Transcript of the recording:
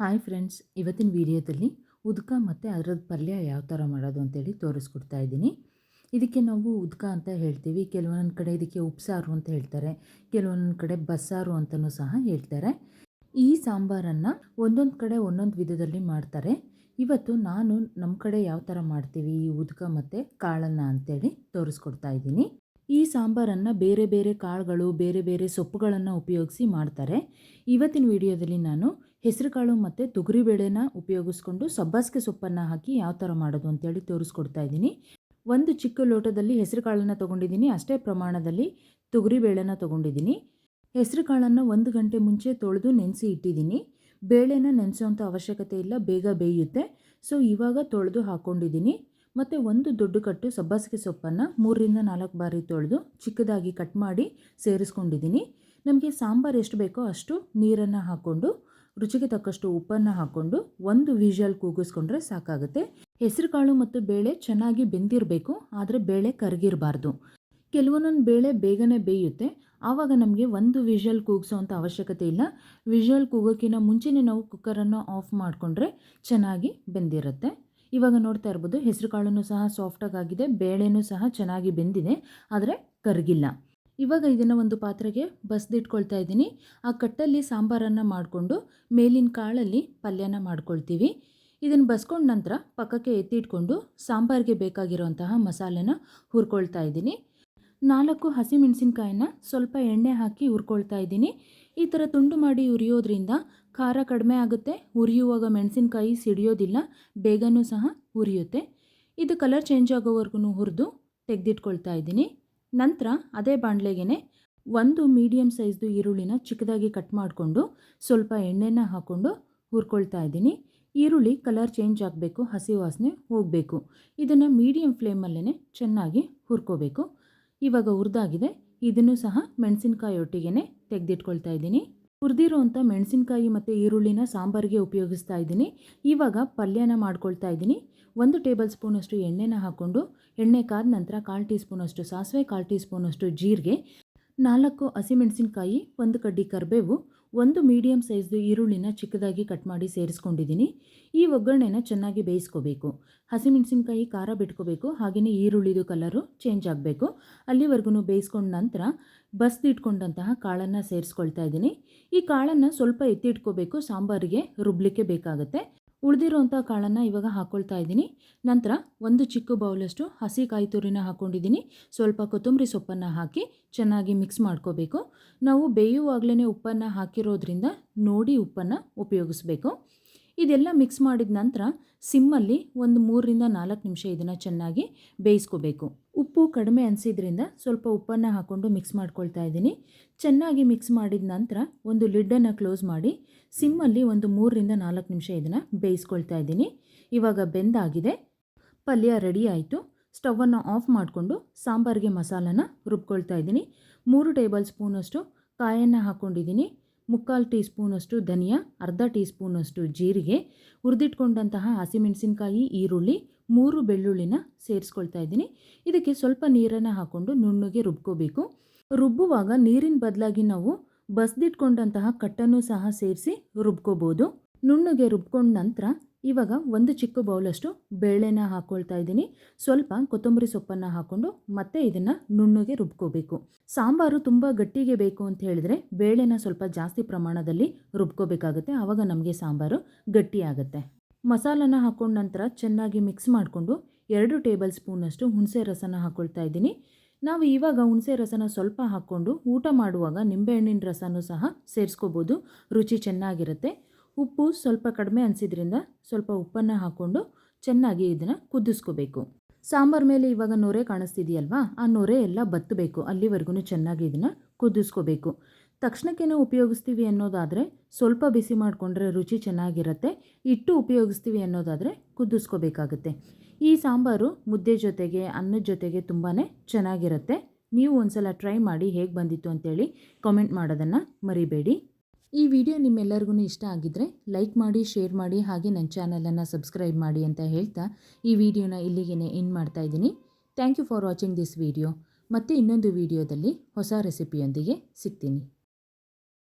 Hi friends, ಇವತ್ತಿನ ವಿಡಿಯೋದಲ್ಲಿ ಉದ್ಕ ಮತ್ತು ಅದರದ್ದು ಪಲ್ಯ ಯಾವ ಥರ ಮಾಡೋದು ಅಂತೇಳಿ ತೋರಿಸ್ಕೊಡ್ತಾ ಇದ್ದೀನಿ. ಇದಕ್ಕೆ ನಾವು ಉದ್ಕ ಅಂತ ಹೇಳ್ತೀವಿ. ಕೆಲವೊಂದು ಕಡೆ ಇದಕ್ಕೆ ಉಪ್ಸಾರು ಅಂತ ಹೇಳ್ತಾರೆ. ಕೆಲವೊಂದು ಕಡೆ ಬಸ್ಸಾರು ಅಂತಲೂ ಸಹ ಹೇಳ್ತಾರೆ. ಈ ಸಾಂಬಾರನ್ನು ಒಂದೊಂದು ಕಡೆ ಒಂದೊಂದು ವಿಧದಲ್ಲಿ ಮಾಡ್ತಾರೆ. ಇವತ್ತು ನಾನು ನಮ್ಮ ಕಡೆ ಯಾವ ಥರ ಮಾಡ್ತೀವಿ ಈ ಉದ್ಕ ಮತ್ತು ಕಾಳನ್ನು ಅಂತೇಳಿ ತೋರಿಸ್ಕೊಡ್ತಾ ಇದ್ದೀನಿ. ಈ ಸಾಂಬಾರನ್ನು ಬೇರೆ ಬೇರೆ ಕಾಳುಗಳು, ಬೇರೆ ಬೇರೆ ಸೊಪ್ಪುಗಳನ್ನು ಉಪಯೋಗಿಸಿ ಮಾಡ್ತಾರೆ. ಇವತ್ತಿನ ವಿಡಿಯೋದಲ್ಲಿ ನಾನು ಹೆಸರುಕಾಳು ಮತ್ತು ತೊಗರಿಬೇಳೆನ ಉಪಯೋಗಿಸ್ಕೊಂಡು ಸಬ್ಬಾಸಿಗೆ ಸೊಪ್ಪನ್ನು ಹಾಕಿ ಯಾವ ಥರ ಮಾಡೋದು ಅಂತೇಳಿ ತೋರಿಸ್ಕೊಡ್ತಾ ಇದ್ದೀನಿ. ಒಂದು ಚಿಕ್ಕ ಲೋಟದಲ್ಲಿ ಹೆಸರುಕಾಳನ್ನು ತೊಗೊಂಡಿದ್ದೀನಿ. ಅಷ್ಟೇ ಪ್ರಮಾಣದಲ್ಲಿ ತೊಗರಿಬೇಳೆನ ತೊಗೊಂಡಿದ್ದೀನಿ. ಹೆಸರುಕಾಳನ್ನು ಒಂದು ಗಂಟೆ ಮುಂಚೆ ತೊಳೆದು ನೆನೆಸಿ ಇಟ್ಟಿದ್ದೀನಿ. ಬೇಳೆನ ನೆನೆಸೋವಂಥ ಅವಶ್ಯಕತೆ ಇಲ್ಲ. ಬೇಗ ಬೇಯುತ್ತೆ. ಸೊ, ಇವಾಗ ತೊಳೆದು ಹಾಕ್ಕೊಂಡಿದ್ದೀನಿ ಮತ್ತು ಒಂದು ದೊಡ್ಡ ಕಟ್ಟು ಸಬ್ಬಸಿಗೆ ಸೊಪ್ಪನ್ನು ಮೂರರಿಂದ ನಾಲ್ಕು ಬಾರಿ ತೊಳೆದು ಚಿಕ್ಕದಾಗಿ ಕಟ್ ಮಾಡಿ ಸೇರಿಸ್ಕೊಂಡಿದ್ದೀನಿ. ನಮಗೆ ಸಾಂಬಾರು ಎಷ್ಟು ಬೇಕೋ ಅಷ್ಟು ನೀರನ್ನು ಹಾಕ್ಕೊಂಡು, ರುಚಿಗೆ ತಕ್ಕಷ್ಟು ಉಪ್ಪನ್ನು ಹಾಕ್ಕೊಂಡು ಒಂದು ವಿಷಲ್ ಕೂಗಿಸ್ಕೊಂಡ್ರೆ ಸಾಕಾಗುತ್ತೆ. ಹೆಸರುಕಾಳು ಮತ್ತು ಬೇಳೆ ಚೆನ್ನಾಗಿ ಬೆಂದಿರಬೇಕು, ಆದರೆ ಬೇಳೆ ಕರಗಿರಬಾರ್ದು. ಕೆಲವೊಂದೊಂದು ಬೇಳೆ ಬೇಗನೆ ಬೇಯುತ್ತೆ. ಆವಾಗ ನಮಗೆ ಒಂದು ವಿಷಲ್ ಕೂಗಿಸೋವಂಥ ಅವಶ್ಯಕತೆ ಇಲ್ಲ. ವಿಷಲ್ ಕೂಗೋಕ್ಕಿಂತ ಮುಂಚೆನೇ ನಾವು ಕುಕ್ಕರನ್ನು ಆಫ್ ಮಾಡಿಕೊಂಡ್ರೆ ಚೆನ್ನಾಗಿ ಬೆಂದಿರುತ್ತೆ. ಇವಾಗ ನೋಡ್ತಾ ಇರ್ಬೋದು ಹೆಸರು ಕಾಳನ್ನು ಸಹ ಸಾಫ್ಟಾಗಿ ಆಗಿದೆ ಬೇಳೆನೂ ಸಹ ಚೆನ್ನಾಗಿ ಬೆಂದಿದೆ, ಆದರೆ ಕರಗಿಲ್ಲ. ಇವಾಗ ಇದನ್ನು ಒಂದು ಪಾತ್ರೆಗೆ ಬಸ್ದಿಟ್ಕೊಳ್ತಾ ಇದ್ದೀನಿ. ಆ ಕಟ್ಟಲ್ಲಿ ಸಾಂಬಾರನ್ನು ಮಾಡಿಕೊಂಡು ಮೇಲಿನ ಕಾಳಲ್ಲಿ ಪಲ್ಯನ ಮಾಡ್ಕೊಳ್ತೀವಿ. ಇದನ್ನು ಬಸ್ಕೊಂಡ ನಂತರ ಪಕ್ಕಕ್ಕೆ ಎತ್ತಿಟ್ಕೊಂಡು ಸಾಂಬಾರಿಗೆ ಬೇಕಾಗಿರುವಂತಹ ಮಸಾಲೆನ ಹುರ್ಕೊಳ್ತಾ ಇದ್ದೀನಿ. ನಾಲ್ಕು ಹಸಿಮೆಣಸಿನ್ಕಾಯಿನ ಸ್ವಲ್ಪ ಎಣ್ಣೆ ಹಾಕಿ ಹುರ್ಕೊಳ್ತಾ ಇದ್ದೀನಿ. ಈ ಥರ ತುಂಡು ಮಾಡಿ ಉರಿಯೋದ್ರಿಂದ ಖಾರ ಕಡಿಮೆ ಆಗುತ್ತೆ. ಉರಿಯುವಾಗ ಮೆಣಸಿನಕಾಯಿ ಸಿಡಿಯೋದಿಲ್ಲ, ಬೇಗನೂ ಸಹ ಉರಿಯುತ್ತೆ. ಇದು ಕಲರ್ ಚೇಂಜ್ ಆಗೋವರೆಗೂ ಹುರಿದು ತೆಗೆದಿಟ್ಕೊಳ್ತಾ ಇದ್ದೀನಿ. ನಂತರ ಅದೇ ಬಾಣಲೆಗೆ ಒಂದು ಮೀಡಿಯಮ್ ಸೈಜ್ದು ಈರುಳ್ಳಿನ ಚಿಕ್ಕದಾಗಿ ಕಟ್ ಮಾಡಿಕೊಂಡು ಸ್ವಲ್ಪ ಎಣ್ಣೆನ ಹಾಕ್ಕೊಂಡು ಹುರ್ಕೊಳ್ತಾ ಇದ್ದೀನಿ. ಈರುಳ್ಳಿ ಕಲರ್ ಚೇಂಜ್ ಆಗಬೇಕು, ಹಸಿ ವಾಸನೆ ಹೋಗಬೇಕು. ಇದನ್ನು ಮೀಡಿಯಮ್ ಫ್ಲೇಮಲ್ಲೇ ಚೆನ್ನಾಗಿ ಹುರ್ಕೋಬೇಕು. ಇವಾಗ ಹುರಿದಾಗಿದೆ. ಇದನ್ನು ಸಹ ಮೆಣಸಿನಕಾಯಿ ಒಟ್ಟಿಗೆ ತೆಗೆದಿಟ್ಕೊಳ್ತಾ ಇದ್ದೀನಿ. ಹುರಿದಿರೋಂಥ ಮೆಣಸಿನಕಾಯಿ ಮತ್ತು ಈರುಳ್ಳಿನ ಸಾಂಬಾರಿಗೆ ಉಪಯೋಗಿಸ್ತಾ ಇದ್ದೀನಿ. ಇವಾಗ ಪಲ್ಯನ ಮಾಡ್ಕೊಳ್ತಾ ಇದ್ದೀನಿ. ಒಂದು ಟೇಬಲ್ ಸ್ಪೂನಷ್ಟು ಎಣ್ಣೆನ ಹಾಕ್ಕೊಂಡು ಎಣ್ಣೆ ಕಾದ ನಂತರ ಕಾಲು ಟೀ ಸ್ಪೂನಷ್ಟು ಸಾಸಿವೆ, ಕಾಲು ಟೀ ಸ್ಪೂನಷ್ಟು ಜೀರಿಗೆ, ನಾಲ್ಕು ಹಸಿಮೆಣಸಿನಕಾಯಿ, ಒಂದು ಕಡ್ಡಿ ಕರಿಬೇವು ಒಂದು ಮೀಡಿಯಮ್ ಸೈಜ್ದು ಈರುಳ್ಳಿನ ಚಿಕ್ಕದಾಗಿ ಕಟ್ ಮಾಡಿ ಸೇರಿಸ್ಕೊಂಡಿದ್ದೀನಿ. ಈ ಒಗ್ಗರಣೆನ ಚೆನ್ನಾಗಿ ಬೇಯಿಸ್ಕೋಬೇಕು. ಹಸಿಮೆಣಸಿನ್ಕಾಯಿ, ಖಾರ ಬಿಟ್ಕೋಬೇಕು. ಹಾಗೆಯೇ ಈರುಳ್ಳಿದು ಕಲರು ಚೇಂಜ್ ಆಗಬೇಕು. ಅಲ್ಲಿವರೆಗೂ ಬೇಯಿಸ್ಕೊಂಡ ನಂತರ ಬಸ್ದಿಟ್ಕೊಂಡಂತಹ ಕಾಳನ್ನು ಸೇರಿಸ್ಕೊಳ್ತಾ ಇದ್ದೀನಿ. ಈ ಕಾಳನ್ನು ಸ್ವಲ್ಪ ಎತ್ತಿಟ್ಕೋಬೇಕು ಸಾಂಬಾರಿಗೆ ರುಬ್ಬಲಿಕ್ಕೆ ಬೇಕಾಗುತ್ತೆ. ಉಳಿದಿರೋಂಥ ಕಾಳನ್ನು ಇವಾಗ ಹಾಕ್ಕೊಳ್ತಾ ಇದ್ದೀನಿ. ನಂತರ ಒಂದು ಚಿಕ್ಕ ಬೌಲಷ್ಟು ಹಸಿ ಕಾಯಿ ತುರಿನ ಹಾಕ್ಕೊಂಡಿದ್ದೀನಿ ಸ್ವಲ್ಪ ಕೊತ್ತಂಬರಿ ಸೊಪ್ಪನ್ನು ಹಾಕಿ ಚೆನ್ನಾಗಿ ಮಿಕ್ಸ್ ಮಾಡ್ಕೋಬೇಕು. ನಾವು ಬೇಯುವಾಗಲೇ ಉಪ್ಪನ್ನು ಹಾಕಿರೋದ್ರಿಂದ ನೋಡಿ ಉಪ್ಪನ್ನು ಉಪಯೋಗಿಸ್ಬೇಕು. ಇದೆಲ್ಲ ಮಿಕ್ಸ್ ಮಾಡಿದ ನಂತರ ಸಿಮ್ಮಲ್ಲಿ ಒಂದು ಮೂರರಿಂದ ನಾಲ್ಕು ನಿಮಿಷ ಇದನ್ನು ಚೆನ್ನಾಗಿ ಬೇಯಿಸ್ಕೋಬೇಕು. ಉಪ್ಪು ಕಡಿಮೆ ಅನಿಸಿದ್ರಿಂದ ಸ್ವಲ್ಪ ಉಪ್ಪನ್ನು ಹಾಕ್ಕೊಂಡು ಮಿಕ್ಸ್ ಮಾಡ್ಕೊಳ್ತಾ ಇದ್ದೀನಿ. ಚೆನ್ನಾಗಿ ಮಿಕ್ಸ್ ಮಾಡಿದ ನಂತರ ಒಂದು ಲಿಡ್ಡನ್ನು ಕ್ಲೋಸ್ ಮಾಡಿ ಸಿಮ್ಮಲ್ಲಿ ಒಂದು ಮೂರರಿಂದ ನಾಲ್ಕು ನಿಮಿಷ ಇದನ್ನು ಬೇಯಿಸ್ಕೊಳ್ತಾ ಇದ್ದೀನಿ. ಇವಾಗ ಬೆಂದಾಗಿದೆ ಪಲ್ಯ ರೆಡಿ ಆಯಿತು. ಸ್ಟವನ್ನು ಆಫ್ ಮಾಡಿಕೊಂಡು ಸಾಂಬಾರಿಗೆ ಮಸಾಲನ ರುಬ್ಕೊಳ್ತಾ ಇದ್ದೀನಿ. ಮೂರು ಟೇಬಲ್ ಸ್ಪೂನಷ್ಟು ಕಾಯನ್ನು ಹಾಕ್ಕೊಂಡಿದ್ದೀನಿ ಮುಕ್ಕಾಲು ಟೀ ಸ್ಪೂನಷ್ಟು ಧನಿಯಾ, ಅರ್ಧ ಟೀ ಸ್ಪೂನಷ್ಟು ಜೀರಿಗೆ, ಹುರಿದಿಟ್ಕೊಂಡಂತಹ ಹಸಿಮೆಣಸಿನಕಾಯಿ, ಈರುಳ್ಳಿ, ಮೂರು ಬೆಳ್ಳುಳ್ಳಿನ ಸೇರಿಸ್ಕೊಳ್ತಾ ಇದ್ದೀನಿ. ಇದಕ್ಕೆ ಸ್ವಲ್ಪ ನೀರನ್ನು ಹಾಕ್ಕೊಂಡು ನುಣ್ಣಗೆ ರುಬ್ಕೋಬೇಕು. ರುಬ್ಬುವಾಗ ನೀರಿನ ಬದಲಾಗಿ ನಾವು ಬಸ್ದಿಟ್ಕೊಂಡಂತಹ ಕಟ್ಟನ್ನು ಸಹ ಸೇರಿಸಿ ರುಬ್ಕೋಬೋದು. ನುಣ್ಣಗೆ ರುಬ್ಕೊಂಡ ನಂತರ ಇವಾಗ ಒಂದು ಚಿಕ್ಕ ಬೌಲಷ್ಟು ಬೇಳೆನ ಹಾಕ್ಕೊಳ್ತಾ ಇದ್ದೀನಿ. ಸ್ವಲ್ಪ ಕೊತ್ತಂಬರಿ ಸೊಪ್ಪನ್ನು ಹಾಕ್ಕೊಂಡು ಮತ್ತೆ ಇದನ್ನು ನುಣ್ಣಗೆ ರುಬ್ಕೋಬೇಕು. ಸಾಂಬಾರು ತುಂಬ ಗಟ್ಟಿಗೆ ಬೇಕು ಅಂತ ಹೇಳಿದ್ರೆ ಬೇಳೆನ ಸ್ವಲ್ಪ ಜಾಸ್ತಿ ಪ್ರಮಾಣದಲ್ಲಿ ರುಬ್ಕೋಬೇಕಾಗುತ್ತೆ. ಆವಾಗ ನಮಗೆ ಸಾಂಬಾರು ಗಟ್ಟಿಯಾಗುತ್ತೆ. ಮಸಾಲನ ಹಾಕ್ಕೊಂಡ ನಂತರ ಚೆನ್ನಾಗಿ ಮಿಕ್ಸ್ ಮಾಡಿಕೊಂಡು ಎರಡು ಟೇಬಲ್ ಸ್ಪೂನಷ್ಟು ಹುಣಸೆ ರಸನ ಹಾಕ್ಕೊಳ್ತಾ ಇದ್ದೀನಿ. ನಾವು ಇವಾಗ ಹುಣಸೆ ರಸನ ಸ್ವಲ್ಪ ಹಾಕ್ಕೊಂಡು ಊಟ ಮಾಡುವಾಗ ನಿಂಬೆಹಣ್ಣಿನ ರಸನೂ ಸಹ ಸೇರಿಸ್ಕೋಬೋದು. ರುಚಿ ಚೆನ್ನಾಗಿರುತ್ತೆ. ಉಪ್ಪು ಸ್ವಲ್ಪ ಕಡಿಮೆ ಅನಿಸಿದ್ರಿಂದ ಸ್ವಲ್ಪ ಉಪ್ಪನ್ನು ಹಾಕ್ಕೊಂಡು ಚೆನ್ನಾಗಿ ಇದನ್ನು ಕುದಿಸ್ಕೋಬೇಕು. ಸಾಂಬಾರ್ ಮೇಲೆ ಇವಾಗ ನೊರೆ ಕಾಣಿಸ್ತಿದೆಯಲ್ವಾ? ಆ ನೊರೆ ಎಲ್ಲ ಬತ್ತಬೇಕು ಅಲ್ಲಿವರೆಗೂ ಚೆನ್ನಾಗಿ ಇದನ್ನು ಕುದಿಸ್ಕೋಬೇಕು. ತಕ್ಷಣಕ್ಕೇನೋ ಉಪಯೋಗಿಸ್ತೀವಿ ಅನ್ನೋದಾದರೆ ಸ್ವಲ್ಪ ಬಿಸಿ ಮಾಡಿಕೊಂಡ್ರೆ ರುಚಿ ಚೆನ್ನಾಗಿರುತ್ತೆ. ಇಟ್ಟು ಉಪಯೋಗಿಸ್ತೀವಿ ಅನ್ನೋದಾದರೆ ಕುದಿಸ್ಕೋಬೇಕಾಗುತ್ತೆ. ಈ ಸಾಂಬಾರು ಮುದ್ದೆ ಜೊತೆಗೆ, ಅನ್ನದ ಜೊತೆಗೆ ತುಂಬಾ ಚೆನ್ನಾಗಿರುತ್ತೆ. ನೀವು ಒಂದ್ಸಲ ಟ್ರೈ ಮಾಡಿ ಹೇಗೆ ಬಂದಿತ್ತು ಅಂತೇಳಿ ಕಾಮೆಂಟ್ ಮಾಡೋದನ್ನು ಮರಿಬೇಡಿ. ಈ ವಿಡಿಯೋ ನಿಮ್ಮೆಲ್ಲರಿಗೂ ಇಷ್ಟ ಆಗಿದ್ದರೆ ಲೈಕ್ ಮಾಡಿ, ಶೇರ್ ಮಾಡಿ ಹಾಗೆ ನನ್ನ ಚಾನಲನ್ನು ಸಬ್ಸ್ಕ್ರೈಬ್ ಮಾಡಿ ಅಂತ ಹೇಳ್ತಾ ಈ ವಿಡಿಯೋನ ಇಲ್ಲಿಗೆ ಇನ್ ಮಾಡ್ತಾ ಇದ್ದೀನಿ. Thank you for watching this video ಮತ್ತು ಇನ್ನೊಂದು ವಿಡಿಯೋದಲ್ಲಿ ಹೊಸ ರೆಸಿಪಿಯೊಂದಿಗೆ ಸಿಗ್ತೀನಿ.